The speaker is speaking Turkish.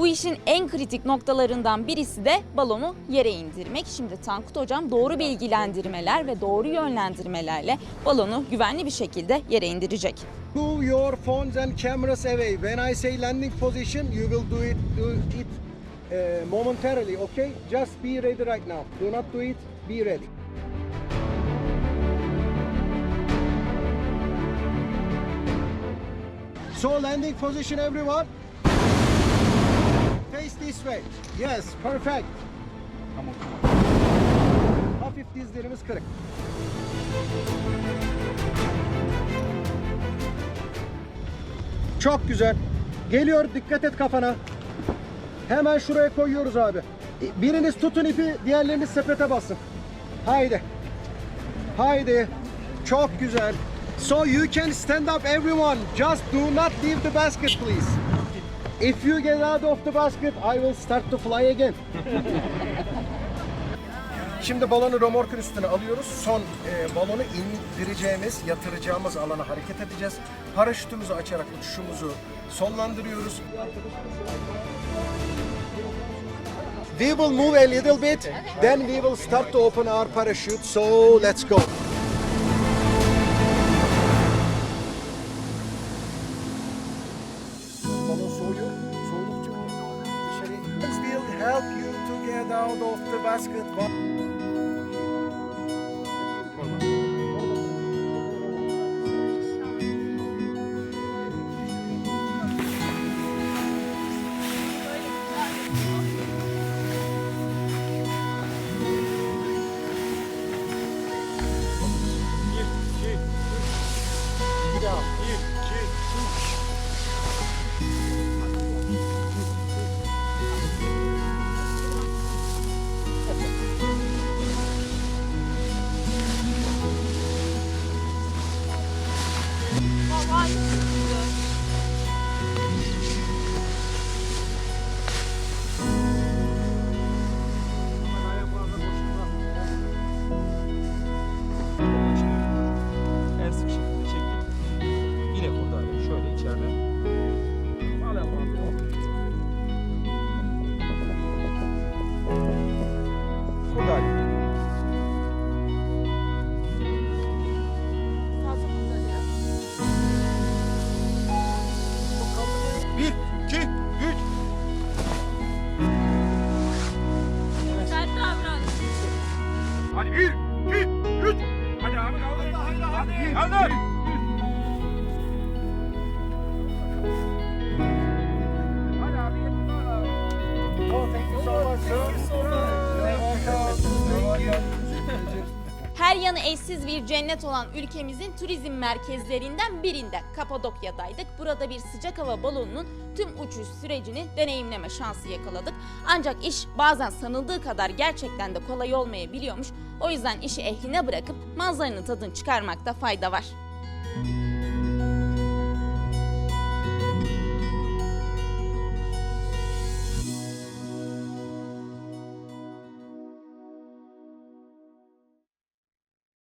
Bu işin en kritik noktalarından birisi de balonu yere indirmek. Şimdi Tankut Hocam doğru bilgilendirmeler ve doğru yönlendirmelerle balonu güvenli bir şekilde yere indirecek. Move your phones and cameras away. When I say landing position, you will do it do it uh, momentarily, okay? Just be ready right now. Do not do it. Be ready. So landing position everyone. Way. Yes, perfect. Hafif dizlerimiz kırık. Çok güzel. Geliyor dikkat et kafana. Hemen şuraya koyuyoruz abi. Biriniz tutun ipi, diğerleriniz sepete basın. Haydi. Haydi. Çok güzel. So you can stand up everyone. Just do not leave the basket please. If you get out of the basket, I will start to fly again. Şimdi balonu römorkun üstüne alıyoruz. Son e, balonu indireceğimiz, yatıracağımız alana hareket edeceğiz. Paraşütümüzü açarak uçuşumuzu sonlandırıyoruz. We will move a little bit, then we will start to open our parachute. So let's go. Out of the basket. En Hadi bir, iki, üç. Hadi abi kaldır. Hadi hadi. Kaldır. Hadi abi. Oh, thank you so much, sir. You're welcome. You're welcome. Her yanı eşsiz bir cennet olan ülkemizin turizm merkezlerinden birinde Kapadokya'daydık. Burada bir sıcak hava balonunun tüm uçuş sürecini deneyimleme şansı yakaladık. Ancak iş bazen sanıldığı kadar gerçekten de kolay olmayabiliyormuş. O yüzden işi ehline bırakıp manzaranın tadını çıkarmakta fayda var.